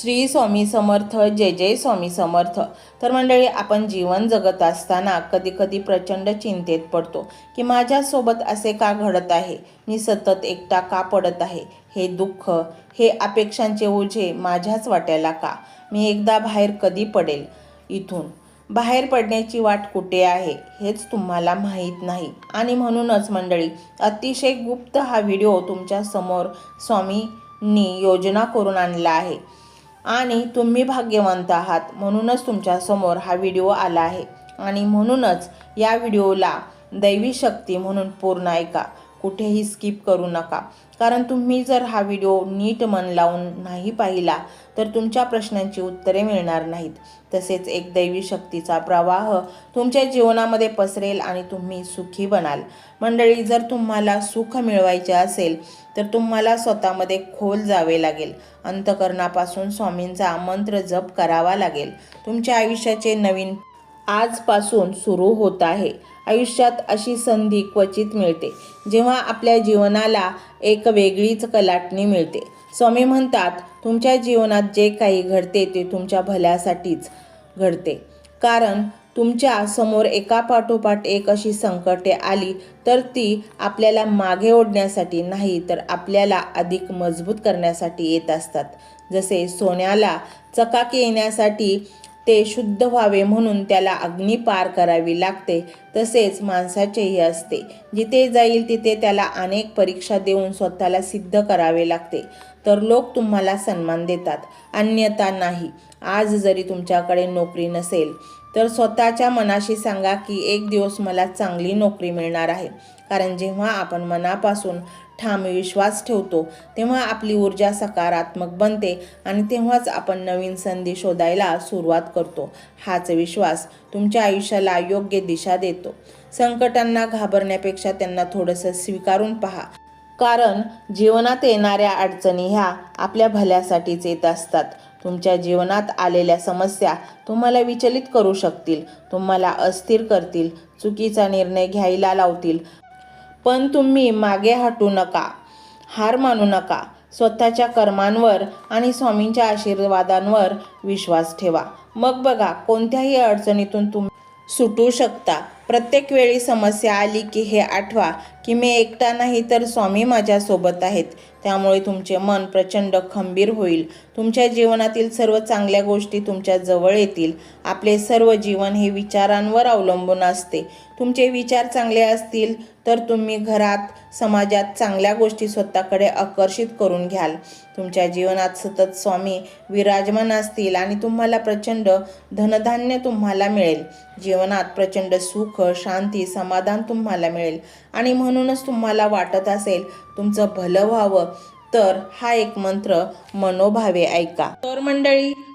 श्री स्वामी समर्थ जय जय स्वामी समर्थ. तर मंडळी आपण जीवन जगत असताना कधी कधी प्रचंड चिंतेत पडतो की माझ्यासोबत असे का घडत आहे? मी सतत एकटा का पडत आहे? हे दुःख हे अपेक्षांचे ओझे माझ्याच वाट्याला का? मी एकदा बाहेर कधी पडेल? इथून. बाहेर पडण्याची वाट कुठे आहे? हेच तुम्हाला माहीत नाही. आणि म्हणूनच मंडळी अतिशय गुप्त हा व्हिडिओ तुमच्यासमोर स्वामींनी योजना करून आणला आहे. आणि तुम्ही भाग्यवंत आहात. म्हणूनच तुमच्यासमोर हा व्हिडिओ आला आहे. आणि म्हणूनच या व्हिडिओला दैवी शक्ती म्हणून पूर्ण ऐका. कुठेही स्किप करू नका. कारण तुम्ही जर हा व्हिडिओ नीट मन लावून नाही पाहिला तर तुमच्या प्रश्नांची उत्तरे मिळणार नाहीत. तसेच एक दैवी शक्तीचा प्रवाह तुमच्या जीवनामध्ये पसरेल आणि तुम्ही सुखी बनाल. मंडळी जर तुम्हाला सुख मिळवायचे असेल तर तुम्हाला स्वतःमध्ये खोल जावे लागेल. अंतकरणापासून स्वामींचा मंत्र जप करावा लागेल. तुमच्या आयुष्याचे नवीन आजपासून सुरू होत आहे. आयुष्यात अशी संधी क्वचित मिळते जेव्हा आपल्या जीवनाला एक वेगळीच कलाटणी मिळते. स्वामी म्हणतात तुमच्या जीवनात जे काही घडते ते तुमच्या भल्यासाठीच घडते. कारण तुमच्यासमोर एका पाठोपाठ एक अशी संकटे आली तर ती आपल्याला मागे ओढण्यासाठी नाही तर आपल्याला अधिक मजबूत करण्यासाठी येत असतात. जसे सोन्याला चकाकी येण्यासाठी ते शुद्ध व्हावे म्हणून त्याला अग्नी पार करावी लागते. तसेच माणसाचेही असते. जिथे जाईल तिथे त्याला अनेक परीक्षा देऊन स्वतःला सिद्ध करावे लागते. तर लोक तुम्हाला सन्मान देतात. अन्यथा नाही. आज जरी तुमच्याकडे नोकरी नसेल तर स्वतःच्या मनाशी सांगा की एक दिवस मला चांगली नोकरी मिळणार आहे. कारण जेव्हा आपण मनापासून ठाम विश्वास ठेवतो तेव्हा आपली ऊर्जा सकारात्मक बनते आणि तेव्हाच आपण नवीन संधी शोधायला सुरुवात करतो. हाच विश्वास तुमच्या आयुष्याला योग्य दिशा देतो. संकटांना घाबरण्यापेक्षा त्यांना थोडंसं स्वीकारून पहा. कारण जीवनात येणाऱ्या अडचणी ह्या आपल्या भल्यासाठीच येत असतात. तुमच्या जीवनात आलेल्या समस्या तुम्हाला विचलित करू शकतील तुम्हाला अस्थिर करतील चुकीचा निर्णय घ्यायला लावतील. पण तुम्ही मागे हटू नका. हार मानू नका. स्वतःच्या कर्मांवर आणि स्वामींच्या आशीर्वादांवर विश्वास ठेवा. मग बघा कोणत्याही अडचणीतून तुम्ही सुटू शकता. प्रत्येक वेळी समस्या आली की हे आठवा की मी एकटा नाही तर स्वामी माझ्यासोबत आहेत. त्यामुळे तुमचे मन प्रचंड खंबीर होईल. तुमच्या जीवनातील सर्व चांगल्या गोष्टी तुमच्या जवळ येतील. आपले सर्व जीवन हे विचारांवर अवलंबून असते. तुमचे विचार चांगले असतील तर तुम्ही घरात समाजात चांगल्या गोष्टी स्वतःकडे आकर्षित करून घ्याल. तुमच्या जीवनात सतत स्वामी विराजमान असतील आणि तुम्हाला प्रचंड धनधान्य तुम्हाला मिळेल. जीवनात प्रचंड सुख शांती समाधान तुम्हाला मिळेल. आणि म्हणूनच तुम्हाला वाटत असेल तुमचं भलं व्हावं. तर हा एक मंत्र मनोभावे ऐका. तर मंडळी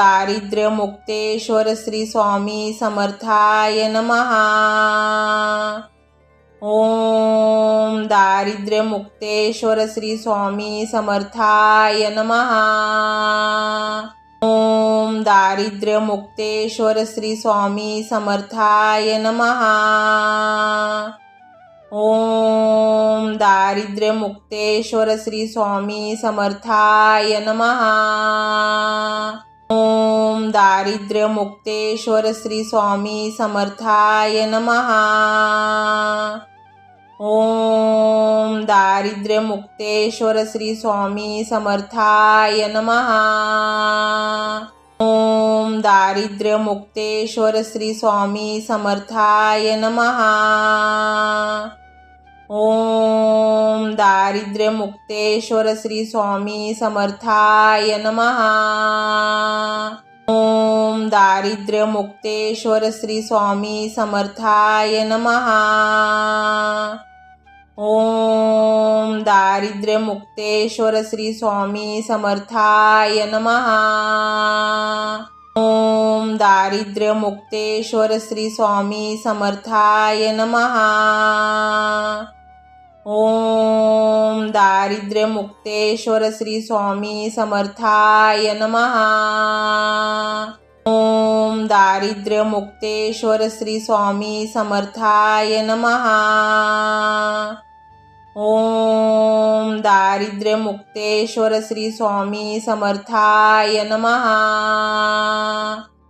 दारिद्र्य मुक्तेश्वर श्री स्वामी समर्थाय नमहा ॐ दारिद्र्य मुक्तेश्वर श्री स्वामी समर्थाय नमहा ओम ओम दारिद्र्यमुक्तेश्वर श्री स्वामी समर्थाय नमः। ओम दारिद्र्यमुक्तेश्वर श्री स्वामी समर्थाय नमः। ओम दारिद्र्यमुक्तेश्वर श्री स्वामी समर्थाय नमहा ओम दारिद्र्यमुक्तेश्वर श्री स्वामी समर्थाय नमहा ओम दारिद्र्यमुक्तेश्वर श्री स्वामी समर्थाय नमहा ओम दारिद्र्यमुक्तेश्वर श्री स्वामी समर्थाय नमहा ओम दारिद्र्यमुक्तेश्वर श्री स्वामी समर्थाय नमहा ओम दारिद्र्यमुक्तेश्वर श्री स्वामी समर्थाय नमहा ओम दारिद्र्यमुक्तेश्वर श्री स्वामी समर्थाय नमहा ओम दारिद्र्यमुक्तेश्वर श्री स्वामी समर्थाय नमहा ओम दारिद्र्यमुक्तेश्वर श्री स्वामी समर्थाय नमहा ओम दारिद्र्यमुक्तेश्वर श्री स्वामी समर्थाय नमहा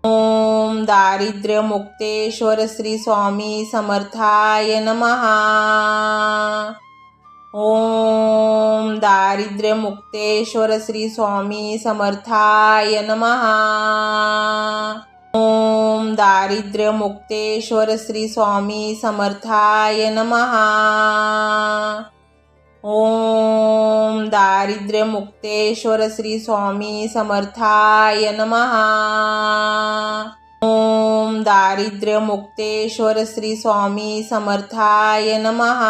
ओम दारिद्र्यमुक्तेश्वर श्री स्वामी समर्थाय नमहा दारिद्र्य दारिद्र्यमुक्तेश्वर श्री स्वामी समर्थाय नमः। ओम दारिद्र्यमुक्तेश्वर श्री स्वामी समर्थाय नमः। ॐ दारिद्र्यमुक्तेश्वर श्री स्वामी समर्थाय नमः। ओम दारिद्र्यमुक्तेश्वर श्री स्वामी समर्थाय नमः।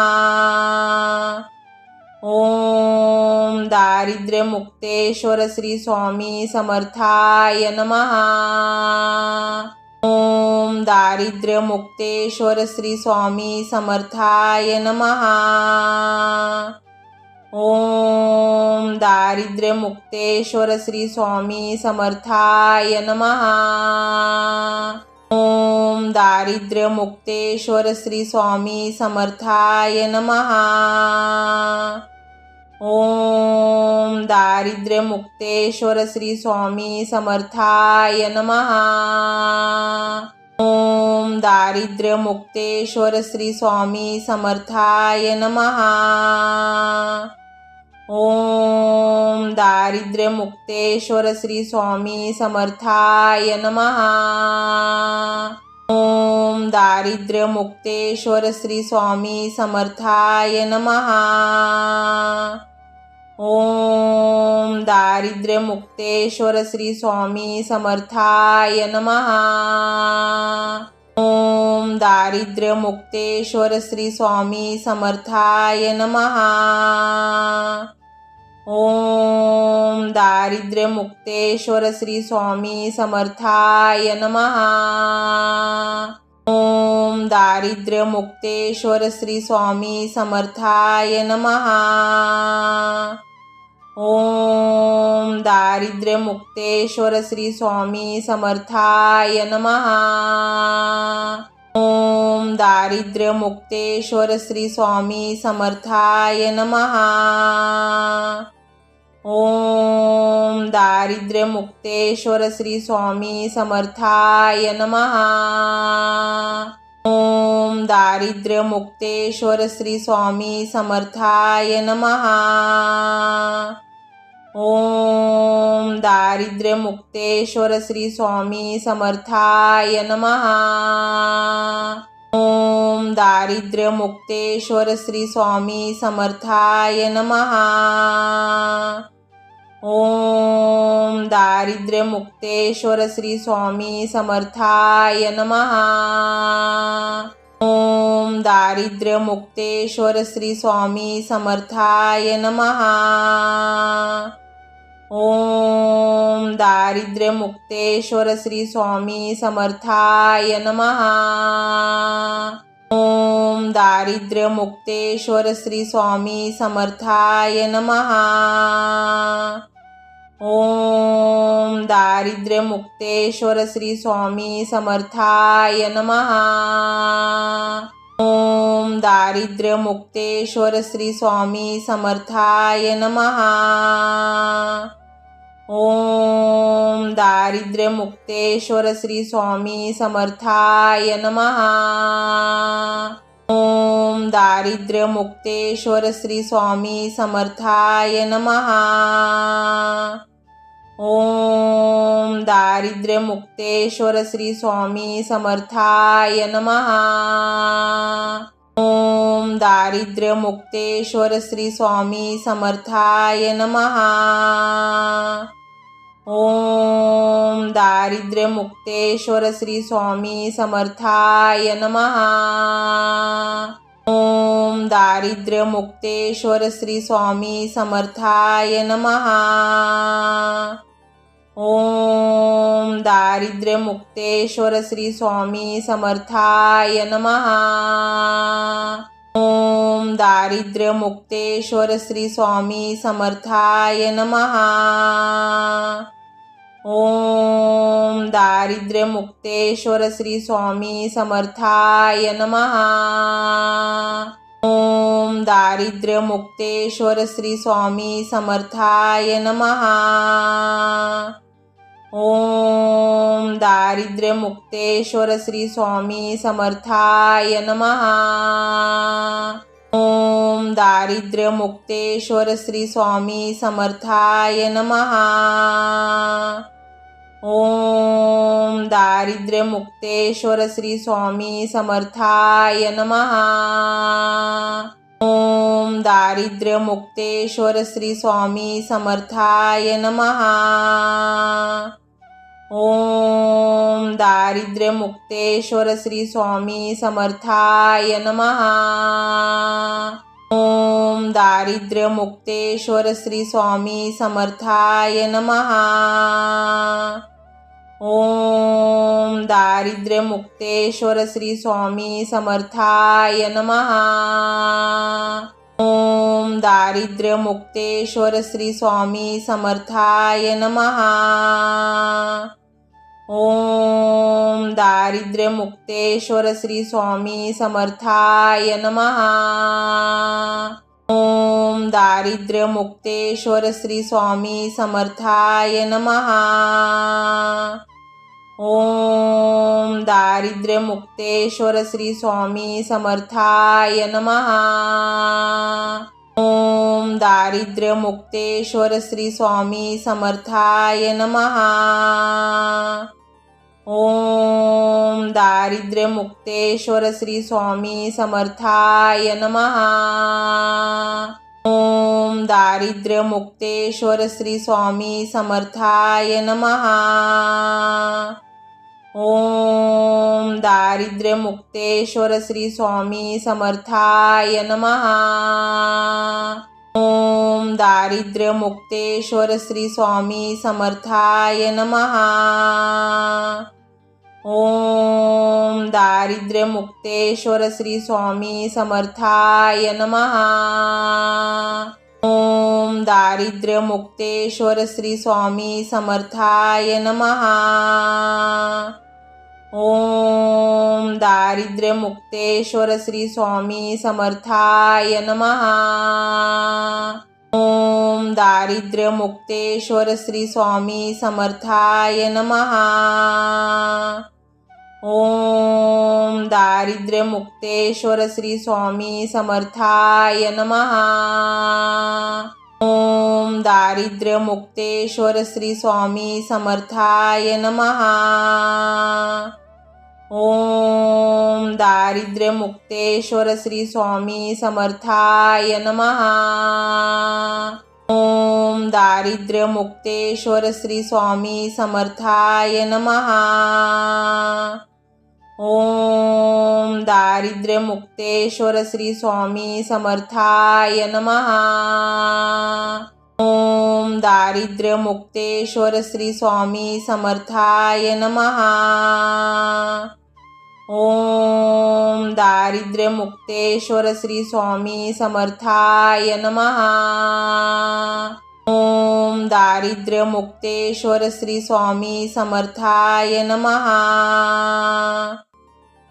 ओम दारिद्र्यमुक्तेश्वर श्री स्वामी समर्थाय नमहा ओम दारिद्र्यमुक्तेश्वर श्री स्वामी समर्थाय नमहा ओम दारिद्र्यमुक्तेश्वर श्री स्वामी समर्थाय नमहा ओम दारिद्र्यमुक्तेश्वर श्री स्वामी समर्थाय नमहा ओम दारिद्र्यमुक्तेश्वर श्री स्वामी समर्थाय नमहा ओम दारिद्र्यमुक्तेश्वर श्री स्वामी समर्थाय नमहा ओम दारिद्र्यमुक्तेश्वर श्री स्वामी समर्थाय नमहा ओम दारिद्र्यमुक्तेश्वर श्री स्वामी समर्थाय नमहा ओम दारिद्र्यमुक्तेश्वर श्री स्वामी समर्थाय नमहा ओम दारिद्र्यमुक्तेश्वर श्री स्वामी समर्थाय नमहा ओम दारिद्र्यमुक्तेश्वर श्री स्वामी समर्थाय नमहा ओम दारिद्र्यमुक्तेश्वर श्री स्वामी समर्थाय नमहा ओम दारिद्र्यमुक्तेश्वर श्री स्वामी समर्थाय नमहा ओम दारिद्र्यमुक्तेश्वर श्री स्वामी समर्थाय नमहा ओम दारिद्र्यमुक्तेश्वर श्री स्वामी समर्थाय नमहा ओम दारिद्र्यमुक्तेश्वर श्री स्वामी समर्थाय नमहा ओम दारिद्र्यमुक्तेश्वर श्री स्वामी समर्थाय नमहा ओम दारिद्र्यमुक्तेश्वर श्री स्वामी समर्थाय नमहा ओम दारिद्र्यमुक्तेश्वर श्री स्वामी समर्थाय नमहा ओम दारिद्र्यमुक्तेश्वर श्री स्वामी समर्थाय नमहा ओम दारिद्र्यमुक्तेश्वर श्री स्वामी समर्थाय नमहा ओम दारिद्र्यमुक्तेश्वर श्री स्वामी समर्थाय नमहा ओम दारिद्र्यमुक्तेश्वर श्री स्वामी समर्थाय नमहा ओम दारिद्र्यमुक्तेश्वर श्री स्वामी समर्थाय नमहा ओम दारिद्र्यमुक्तेश्वर श्री स्वामी समर्थाय नमहा ओम दारिद्र्यमुक्तेश्वर श्री स्वामी समर्थाय नमहा ओम दारिद्र्यमुक्तेश्वर श्री स्वामी समर्थाय नमहा ओम दारिद्र्यमुक्तेश्वर श्री स्वामी समर्थाय नमहा ओम दारिद्र्यमुक्तेश्वर श्री स्वामी समर्थाय नमहा ओम दारिद्र्यमुक्तेश्वर श्री स्वामी समर्थाय नमहा ओम दारिद्र्यमुक्तेश्वर श्री स्वामी समर्थाय नमहा ओम दारिद्र्यमुक्तेश्वर श्री स्वामी समर्थाय नमहा ओम दारिद्र्यमुक्तेश्वर श्री स्वामी समर्थाय नमहा ओम दारिद्र्यमुक्तेश्वर श्री स्वामी समर्थाय नमहा ओम दारिद्र्यमुक्तेश्वर श्री स्वामी समर्थाय नमहा ओम दारिद्र्यमुक्तेश्वर श्री स्वामी समर्थाय नमहा ओम दारिद्र्यमुक्तेश्वर श्री स्वामी समर्थाय नमहा ओम दारिद्र्यमुक्तेश्वर श्री स्वामी समर्थाय नमहा ओम दारिद्र्यमुक्तेश्वर श्री स्वामी समर्थाय नमहा ओम दारिद्र्यमुक्तेश्वर श्री स्वामी समर्थाय नमहा ओम दारिद्र्यमुक्तेश्वर श्री स्वामी समर्थाय नमहा ओम दारिद्र्यमुक्तेश्वर श्री स्वामी समर्थाय नमहा ओम दारिद्र्यमुक्तेश्वर श्री स्वामी समर्थाय नमहा ओम दारिद्र्यमुक्तेश्वर श्री स्वामी समर्थाय नमहा ओम दारिद्र्यमुक्तेश्वर श्री स्वामी समर्थाय नमहा ओम दारिद्र्यमुक्तेश्वर श्री स्वामी समर्थाय नमहा ओम दारिद्र्यमुक्तेश्वर श्री स्वामी समर्थाय नमहा ओम दारिद्र्यमुक्तेश्वर श्री स्वामी समर्थाय नमहा ओम दारिद्र्यमुक्तेश्वर श्री स्वामी समर्थाय नमहा ओम दारिद्र्यमुक्तेश्वर श्री स्वामी समर्थाय नमहा ओम दारिद्र्यमुक्तेश्वर श्री स्वामी समर्थाय नमहा ओम दारिद्र्यमुक्तेश्वर श्री स्वामी समर्थाय नमहा ओम दारिद्र्यमुक्तेश्वर श्री स्वामी समर्थाय नमहा ओम दारिद्र्यमुक्तेश्वर श्री स्वामी समर्थाय नमहा ओम दारिद्र्यमुक्तेश्वर श्री स्वामी समर्थाय नमहा ओम दारिद्र्यमुक्तेश्वर श्री स्वामी समर्थाय नमहा ओम दारिद्र्यमुक्तेश्वर श्री स्वामी समर्थाय नमहा ओम दारिद्र्यमुक्तेश्वर श्री स्वामी समर्थाय नमहा ओम दारिद्र्यमुक्तेश्वर श्री स्वामी समर्थाय नमहा ओम दारिद्र्यमुक्तेश्वर श्री स्वामी समर्थाय नमहा ओम दारिद्र्यमुक्तेश्वर श्री स्वामी समर्थाय नमहा ओम दारिद्र्य मुक्तेश्वर श्री स्वामी समर्थाय नमहा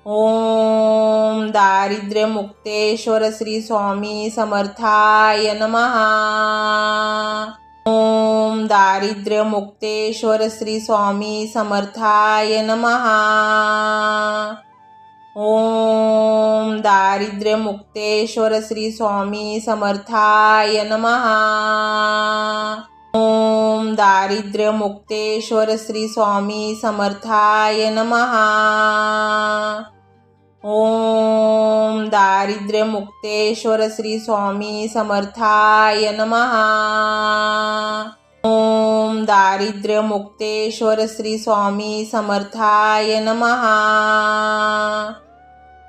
ओम दारिद्र्य मुक्तेश्वर श्री स्वामी समर्थाय नमहा ओम दारिद्र्य मुक्तेश्वर श्री स्वामी समर्थाय नमहा ओम दारिद्र्य मुक्तेश्वर श्री स्वामी समर्थाय नमहा ओम दारिद्र्य मुक्तेश्वर श्री स्वामी समर्थाय नमहा ओम दारिद्र्य मुक्तेश्वर श्री स्वामी समर्थाय नमहा ओम दारिद्र्य मुक्तेश्वर श्री स्वामी समर्थाय नमहा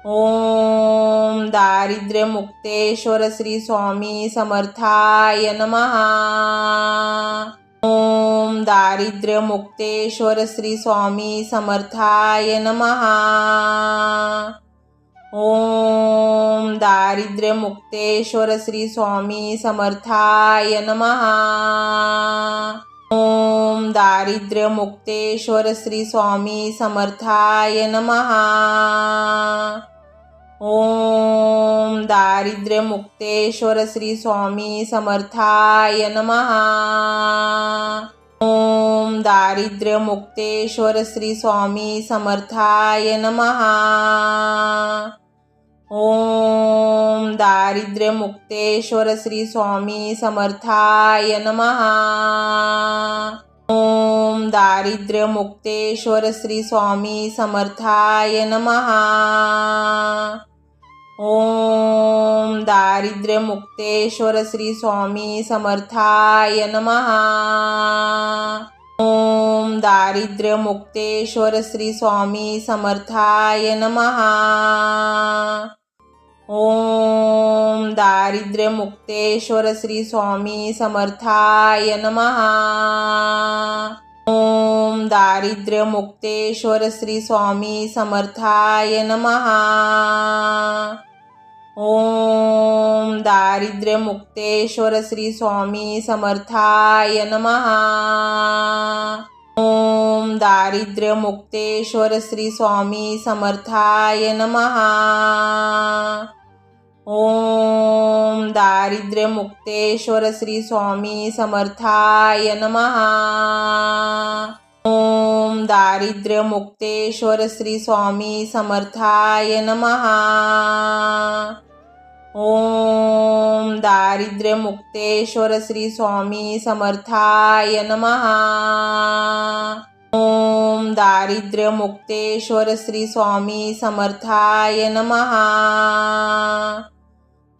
ॐ दारिद्र्य मुक्तेश्वर श्री स्वामी समर्थाय नमहा ॐ दारिद्र्य मुक्तेश्वर श्री स्वामी समर्थाय नमहा ॐ दारिद्र्य मुक्तेश्वर श्री स्वामी समर्थाय नमहा ओम दारिद्र्य मुक्तेश्वर श्री स्वामी समर्थाय नमहा ओम दारिद्र्य मुक्तेश्वर श्री स्वामी समर्थाय नमहा ओम दारिद्र्य मुक्तेश्वर श्री स्वामी समर्थाय नमहा ओम दारिद्र्य मुक्तेश्वर श्री स्वामी समर्थाय नमहा ओम दारिद्र्य मुक्तेश्वर श्री स्वामी समर्थाय नमहा ओम दारिद्र्य मुक्तेश्वर श्री स्वामी समर्थाय नमहा ओम दारिद्र्य मुक्तेश्वर श्री स्वामी समर्थाय नमहा ओम दारिद्र्य मुक्तेश्वर श्री स्वामी समर्थाय नमहा ओम दारिद्र्य मुक्तेश्वर श्री स्वामी समर्थाय नमहा ओम दारिद्र्य मुक्तेश्वर श्री स्वामी समर्थाय नमहा ओम दारिद्र्य मुक्तेश्वर श्री स्वामी समर्थाय नमहा ओम दारिद्र्य मुक्तेश्वर श्री स्वामी समर्थाय नमहा ओम दारिद्र्य मुक्तेश्वर श्री स्वामी समर्थाय नमहा ओम दारिद्र्य मुक्तेश्वर श्री स्वामी समर्थाय नमहा ओम दारिद्र्य मुक्तेश्वर श्री स्वामी समर्थाय नमहा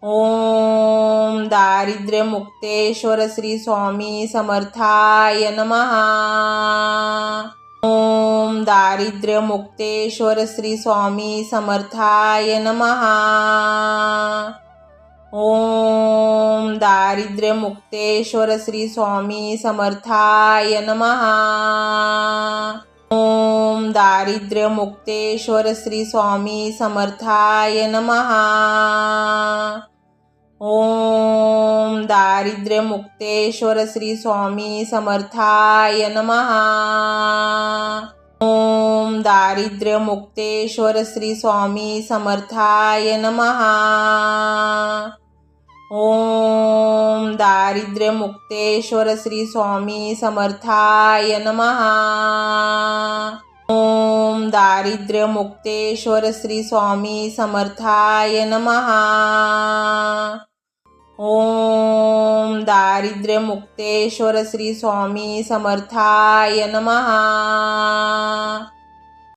ओम दारिद्र्य मुक्तेश्वर श्री स्वामी समर्थाय नमहा ओम दारिद्र्य मुक्तेश्वर श्री स्वामी समर्थाय नमहा ओम दारिद्र्य मुक्तेश्वर श्री स्वामी समर्थाय नमहा ओम दारिद्र्य मुक्तेश्वर श्री स्वामी समर्थाय नमहा ओम दारिद्र्य मुक्तेश्वर श्री स्वामी समर्थाय नमहा ओम दारिद्र्य मुक्तेश्वर श्री स्वामी समर्थाय नमहा ओम दारिद्र्य मुक्तेश्वर श्री स्वामी समर्थाय नमहा ओम दारिद्र्य मुक्तेश्वर श्री स्वामी समर्थाय नमहा ओम दारिद्र्य मुक्तेश्वर श्री स्वामी समर्थाय नमहा